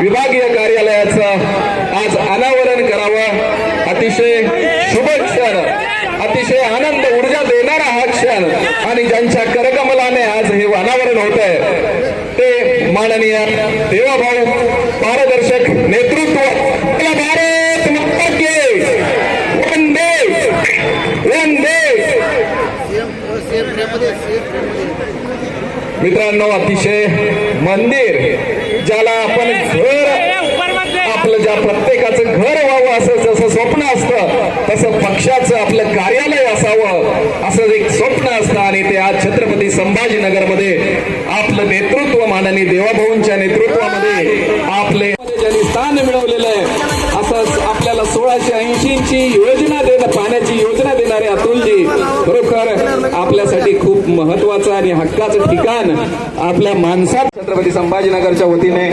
विभागीय कार्यालयाचं आज अनावरण करावं. अतिशय शुभ क्षण अतिशय आनंद ऊर्जा देणारा हा क्षण. आणि ज्यांच्या करकमलाने आज हे अनावरण होत आहे ते माननीय देवाभाऊ पारदर्शक नेतृत्व भारत माता की मित्रांनो अतिशय मंदिर ज्याला आपण घर आपलं ज्या प्रत्येकाचं घर व्हावं असं जसं स्वप्न असतं तसं पक्षाचं आपलं कार्यालय असावं असं एक स्वप्न असतं. आणि ते आज छत्रपती संभाजीनगरमध्ये आपलं नेतृत्व माननीय देवाभाऊंच्या नेतृत्वामध्ये आपले ज्यांनी स्थान मिळवलेलं आहे असं आपल्याला सोळाशे ऐंशीची योजना देणं पाण्याची योजना देणारे अतुलजी खरोखर आपल्यासाठी खूप महत्वाचं आणि हक्काचं ठिकाण आपल्या माणसात छत्रपती संभाजीनगरच्या वतीने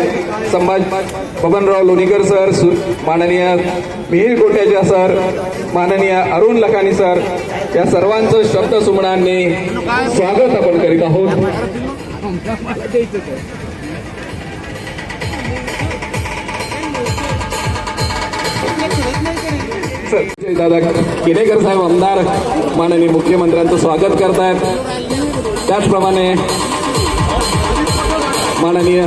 संभाज बबनराव लोणीकर सर माननीय मिहिर कोट्याच्या सर माननीय अरुण लखानी सर या सर्वांचं शब्द सुमणांनी स्वागत आपण करीत आहोत. दादा केडेकर साहेब आमदार माननीय मुख्यमंत्र्यांचं स्वागत करतायत. त्याचप्रमाणे माननीय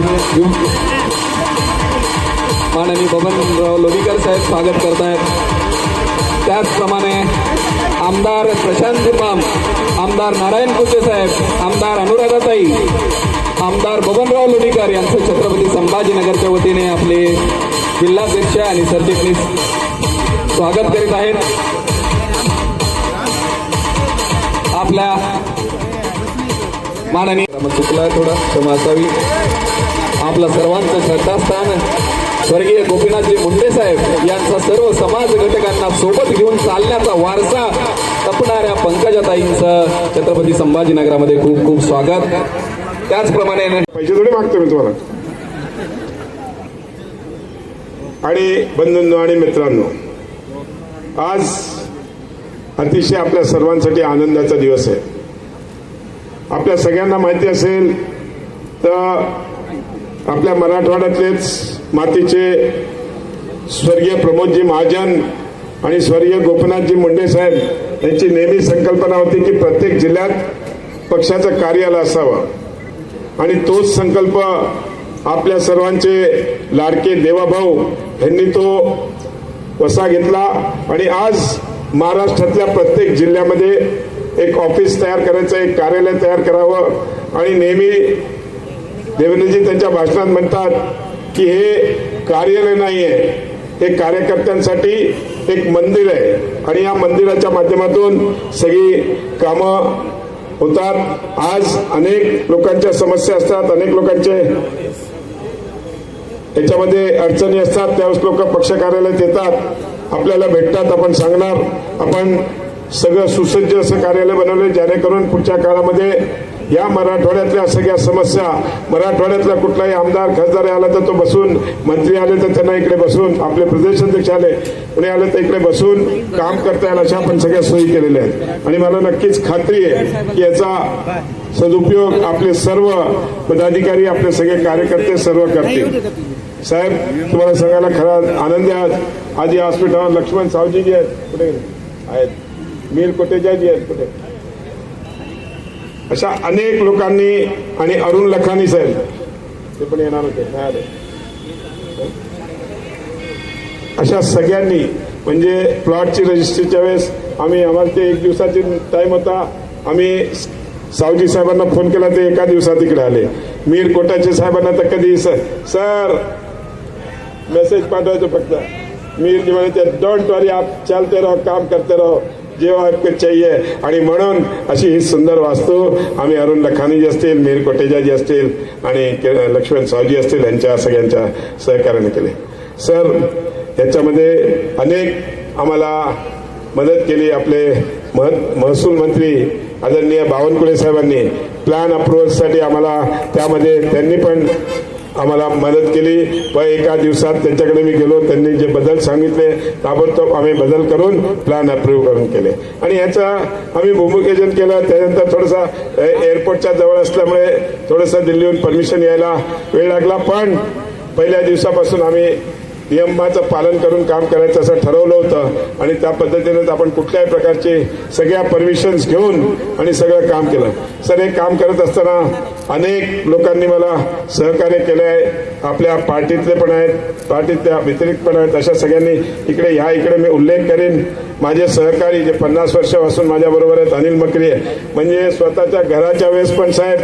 माननीय बबनराव लोणीकर साहेब स्वागत करतायत. त्याचप्रमाणे आमदार प्रशांत गुरबाम आमदार नारायण कुचे साहेब आमदार अनुराधाताई आमदार बबनराव लोणीकर यांचं छत्रपती संभाजीनगरच्या वतीने आपले जिल्हाध्यक्ष आणि सरचिटणीस स्वागत करीत आहेत. आपल्या माननीय चुकला थोडा. क्षमा असावी आपला सर्वांचं श्रद्धास्थान. स्वर्गीय गोपीनाथजी मुंडे साहेब यांचा सर्व समाज घटकांना सोबत घेऊन चालण्याचा वारसा तपणाऱ्या पंकजाताईंचं छत्रपती संभाजीनगरामध्ये खूप खूप स्वागत. त्याचप्रमाणे पैसे थोडे मागतो मी तुम्हाला. आणि बंधूंनो आणि मित्रांनो आज अतिशय आपल्या सर्वांसाठी आनंदाचा दिवस आहे. आपल्या सगळ्यांना माहिती असेल तर आपल्या मराठवाड्यातलेच मातीचे स्वर्गीय प्रमोदजी महाजन आणि स्वर्गीय गोपीनाथजी मुंडे साहेब यांची नेहमी संकल्पना होती की प्रत्येक जिल्ह्यात पक्षाचं कार्यालय असावं. आणि तोच संकल्प आपल्या सर्वांचे लाडके देवाभाऊ यांनी तो वसा घेतला. आणि आज महाराष्ट्रातल्या प्रत्येक जिल्ह्यामध्ये एक ऑफिस तयार करायचं एक कार्यालय तयार करावं. आणि नेहमी देवेंद्रजी त्यांच्या भाषणात म्हणतात की हे कार्यालय नाही आहे हे कार्यकर्त्यांसाठी एक मंदिर आहे. आणि या मंदिराच्या माध्यमातून सगळी कामं होतात. आज अनेक लोकांच्या समस्या असतात अनेक लोकांचे याच्यामध्ये अडचणी असतात. त्यावेळेस लोक पक्ष कार्यालयात येतात. आपल्याला भेटतात आपण सांगणार. आपण सगळं सुसज्ज असं कार्यालय बनवलं जेणेकरून पुढच्या काळामध्ये या मराठवाड्यातल्या सगळ्या समस्या मराठवाड्यातला कुठलाही आमदार खासदार आला तर तो बसून मंत्री आले तर त्यांना इकडे बसून आपले प्रदेशाध्यक्ष आले पुणे आले तर इकडे बसून काम करता येईल अशा आपण सगळ्या सोयी केलेल्या आहेत. आणि मला नक्कीच खात्री आहे की याचा सदुपयोग आपले सर्व पदाधिकारी आपले सगळे कार्यकर्ते सर्व करतील. साहेब तुम्हाला सांगायला खरा आनंद आहे आज. आज या हॉस्पिटलवर लक्ष्मण सावजी जी आहेत कुठे आहेत. मीर कोटेजा जी आहेत कुठे अशा अनेक लोकांनी आणि अरुण लखानी साहेब ते पण येणार होते नाही आले अशा सगळ्यांनी म्हणजे प्लॉटची रजिस्ट्रीच्या वेळेस आम्ही आम्हाला ते एक दिवसाची टाईम होता. आम्ही सावजी साहेबांना फोन केला ते एका दिवसात इकडे आले. मीर कोटाचे साहेबांना तर कधी सर सर मेसेज पाठवायचं फक्त. मीर जी म्हणे डोंट वरी आप चालते रहो काम करते रहो जेव्हा आपको चाहिए. आणि म्हणून अशी ही सुंदर वास्तू आम्ही अरुण लखानी जी असतील मीर कोटेजा जी असतील आणि लक्ष्मण सावजी असतील यांच्या सगळ्यांच्या सहकार्याने केले. सर याच्यामध्ये अनेक आम्हाला मदत केली आपले मह- महसूल मंत्री आदरणीय बावनकुळे साहेबांनी. प्लॅन अप्रुव्हलसाठी आम्हाला त्यामध्ये त्यांनी पण आम्हाला मदत केली व एका दिवसात त्यांच्याकडे मी गेलो. त्यांनी जे बदल सांगितले ताबडतोब आम्ही बदल करून प्लॅन अप्रूव्ह करून केले. आणि याचा आम्ही भूमिकेजन केलं. त्यानंतर थोडंसं एअरपोर्टच्या जवळ असल्यामुळे थोडंसं दिल्लीहून परमिशन यायला वेळ लागला. पण पहिल्या दिवसापासून आम्ही नियमाचं पालन करून काम करायचं असं ठरवलं होतं. आणि त्या पद्धतीनेच आपण कुठल्याही प्रकारचे सगळ्या परमिशन्स घेऊन आणि सगळं काम केलं. सर हे काम करत असताना अनेक लोकांनी मला सहकार्य केलं आहे. आपल्या पार्टीतले पण आहेत पार्टीतल्या व्यतिरिक्त पण आहेत. अशा सगळ्यांनी इकडे ह्या इकडे मी उल्लेख करेन. माझे सहकारी जे पन्नास वर्षापासून माझ्याबरोबर आहेत अनिल मकरी म्हणजे स्वतःच्या घराच्या वेळेस पण साहेब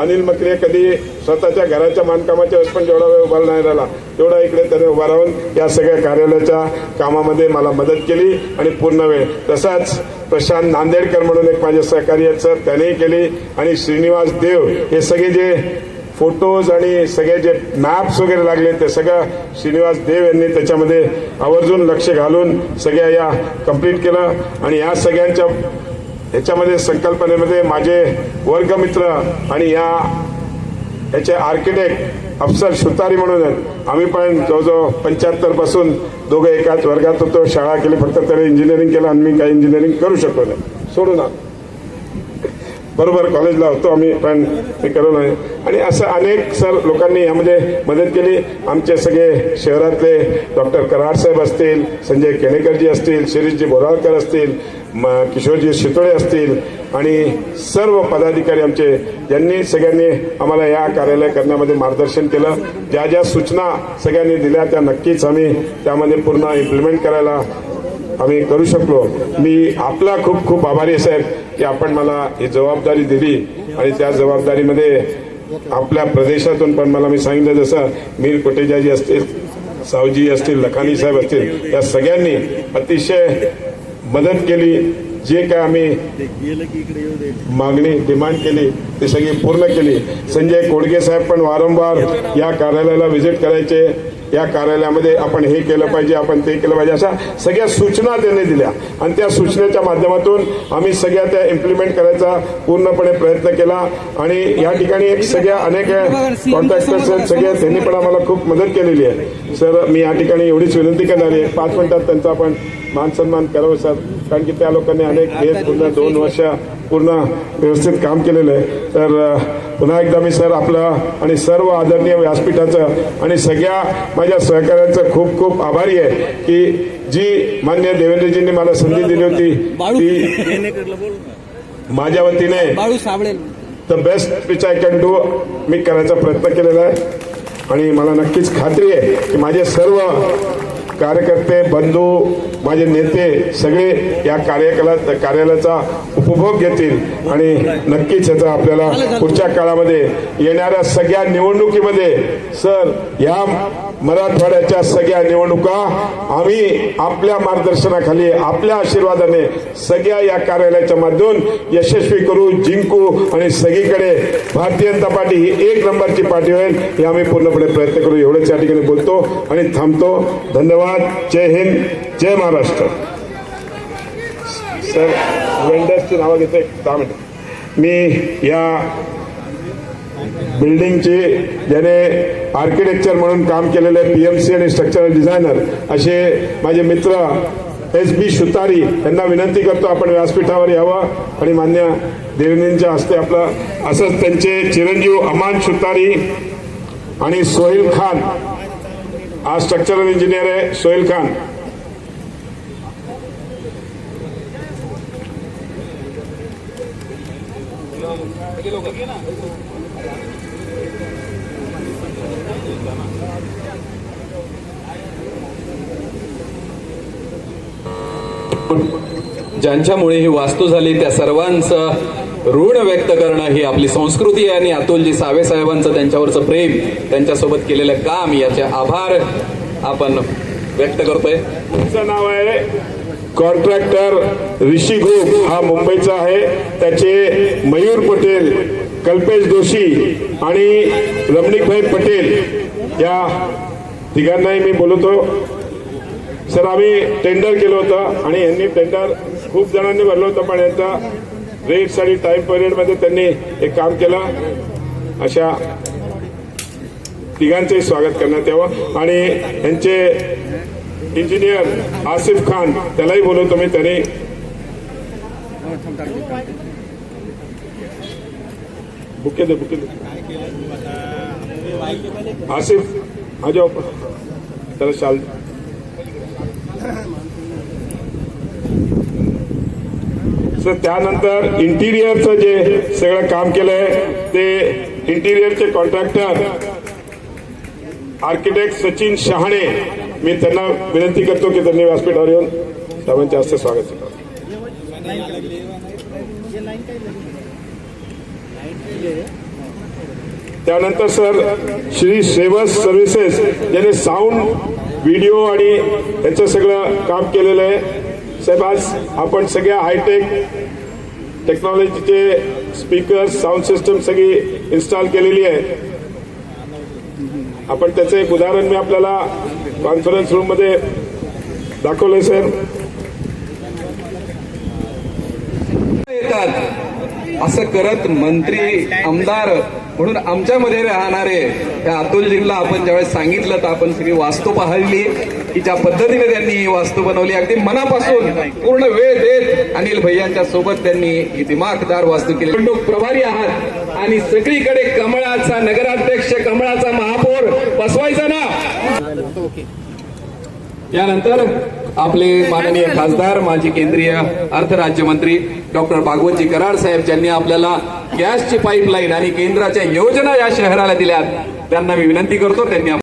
अनिल मकरे कधी स्वतःच्या घराच्या बांधकामाच्या वेळेस पण जेवढा वेळ उभारला नाही राहिला तेवढा इकडे त्याने उभा राहून या सगळ्या कार्यालयाच्या कामामध्ये मला मदत केली आणि पूर्ण वेळ. तसाच प्रशांत नांदेडकर म्हणून एक माझे सहकारी आहेत सर त्यानेही केली आणि श्रीनिवास देव हे सगळे जे फोटोज आणि सगळे जे मॅप्स वगैरे लागले ते सगळं श्रीनिवास देव यांनी त्याच्यामध्ये आवर्जून लक्ष घालून सगळ्या या कंप्लीट केलं आणि या सगळ्यांच्या याच्यामध्ये संकल्पनेमध्ये माझे वर्गमित्र आणि या याचे आर्किटेक्ट अफसर सुतारी म्हणून आम्ही पण जवळजवळ पंच्याहत्तरपासून दोघं एकाच वर्गात होतो. शाळा केली फक्त त्याने इंजिनिअरिंग केलं आणि मी काही इंजिनिअरिंग करू शकलो नाही. सोडून बरोबर कॉलेजला होतो आम्ही पण ते करू नये आणि असं अनेक सर लोकांनी यामध्ये मदत केली. आमचे सगळे शहरातले डॉक्टर कराड साहेब असतील संजय केणेकरजी असतील शिरीषजी बोराळकर असतील म किशोरजी शितोळे असतील आणि सर्व पदाधिकारी आमचे यांनी सगळ्यांनी आम्हाला या कार्यालय करण्यामध्ये मार्गदर्शन केलं. ज्या ज्या सूचना सगळ्यांनी दिल्या त्या नक्कीच आम्ही त्यामध्ये पूर्ण इम्प्लिमेंट करायला आम्ही करू शकलो. मी आपला खूप खूप आभारी आहे साहेब की आपण मला ही जबाबदारी दिली आणि त्या जबाबदारीमध्ये आपल्या प्रदेशातून पण मला मी सांगितलं जसं मीर कोटेजाजी असतील सावजी असतील लखानी साहेब असतील या सगळ्यांनी अतिशय मदत केली जे काय आम्ही मागणी डिमांड केली ती सगळी पूर्ण केली. संजय कोडगे साहेब पण वारंवार या कार्यालयाला व्हिजिट करायचे. या कार्यालयामध्ये आपण हे केलं पाहिजे आपण ते केलं पाहिजे अशा सगळ्या सूचना त्यांनी दिल्या. आणि त्या सूचनेच्या माध्यमातून आम्ही सगळ्या त्या इम्प्लिमेंट करायचा पूर्णपणे प्रयत्न केला. आणि या ठिकाणी एक सगळ्या अनेक कॉन्ट्रॅक्टर्स आहेत त्यांनी पण आम्हाला खूप मदत केलेली आहे. सर मी या ठिकाणी एवढीच विनंती करणार आहे. पाच मिनिटात त्यांचा आपण मान सन्मान करावं सर. कारण की त्या लोकांनी अनेक पूर्ण दोन वर्ष पूर्ण व्यवस्थित काम केलेलं आहे. तर पुन्हा एकदा मी सर आपलं आणि सर्व आदरणीय व्यासपीठाचं आणि सगळ्या माझ्या सहकाऱ्यांचं खूप खूप आभारी आहे की जी मान्य देवेंद्रजींनी मला संधी दिली होती ती माझ्या वतीने. The best which I can do मी करायचा प्रयत्न केलेला आहे. आणि मला नक्कीच खात्री आहे की माझे सर्व कार्यकर्ते बंधू माझे नेते सगळे या कार्यकला कार्यालयाचा उपभोग घेतील आणि नक्कीच याचा आपल्याला पुढच्या काळामध्ये येणाऱ्या सगळ्या निवडणुकीमध्ये सर या मराठवाड्याच्या सगळ्या निवडणुका आम्ही आपल्या मार्गदर्शनाखाली आपल्या आशीर्वादाने सगळ्या या कार्यालयाच्या माध्यमातून यशस्वी करू जिंकू आणि सगळीकडे भारतीय जनता पार्टी ही एक नंबरची पार्टी होईल हे आम्ही पूर्णपणे प्रयत्न करू. एवढंच या ठिकाणी बोलतो आणि थांबतो. धन्यवाद. जय हिंद जय महाराष्ट्र. सर वेंडर्सची नावं घेते दहा मिनिट. मी या बिल्डिंगचे ज्याने आर्किटेक्चर म्हणून काम केलेले पीएमसी आणि स्ट्रक्चरल डिझायनर असे माझे मित्र एस बी सुतारी यांना विनंती करतो आपण व्यासपीठावर यावं. आणि मान्य देवेंद्रजींच्या हस्ते आपलं असंच त्यांचे चिरंजीव अमान सुतारी आणि सोहेल खान हा स्ट्रक्चरल इंजिनियर आहे सोहेल खान. ज्यांच्यामुळे ही वास्तू झाली त्या सर्वांचं ऋण व्यक्त करणं ही आपली संस्कृती आहे आणि अतुलजी सावे साहेबांचं त्यांच्यावरचं प्रेम त्यांच्यासोबत केलेलं काम याचे आभार आपण व्यक्त करतोय. तुमचं नाव आहे कॉन्ट्रॅक्टर ऋषी ग्रुप हा मुंबईचा आहे. त्याचे मयूर पटेल कल्पेश जोशी आणि रमणीकभाई पटेल या तिघांनाही मी बोलवतो. सर आम्ही टेंडर केलं होतं आणि यांनी टेंडर खूप जणांनी भरलं होतं पण यांचा रेट्स आणि टाइम पिरियडमध्ये त्यांनी एक काम केलं. अशा तिघांचंही स्वागत करण्यात यावं. आणि यांचे इंजिनियर आसिफ खान त्यालाही बोलवतो मी त्यांनी बुके दे बुके दे आसिफ हा जाओ त्याला शाल तर त्यानंतर इंटिरियरचं जे सगळं काम केलंय ते इंटिरियरचे कॉन्ट्रॅक्टर आर्किटेक्ट सचिन शहाणे मी त्यांना विनंती करतो की त्यांनी व्यासपीठावर येऊन साहेबांच्या हस्ते स्वागत करावं त्यानंतर सर श्री सेवस सर्व्हिसेस ज्याने साऊंड व्हिडिओ आणि याचं सगळं काम केलेलं आहे. साहेब आज आपण सगळ्या हायटेक टेक्नॉलॉजीचे स्पीकर साऊंड सिस्टम सगळी इन्स्टॉल केलेली आहे. आपण त्याचं एक उदाहरण मी आपल्याला कॉन्फरन्स रूममध्ये दाखवलंय सर येतात. असं करत मंत्री आमदार म्हणून आमच्यामध्ये राहणारे त्या अतुलजींना आपण ज्यावेळेस सांगितलं तर आपण सगळी वास्तू पाहिली. की ज्या पद्धतीने त्यांनी वास्तू बनवली अगदी मनापासून पूर्ण वेळ देत अनिल भैयांच्या सोबत त्यांनी ही दिमागदार वास्तू केली. निवडणूक प्रभारी आहात. आणि सगळीकडे कमळाचा नगराध्यक्ष कमळाचा महापौर बसवायचा ना? यानंतर आपले माननीय खासदार माजी केंद्रीय अर्थ राज्यमंत्री डॉक्टर भागवतजी कराड साहेब ज्यांनी आपल्याला गॅसची पाईपलाईन आणि केंद्राच्या योजना या शहराला दिल्यात त्यांना मी विनंती करतो त्यांनी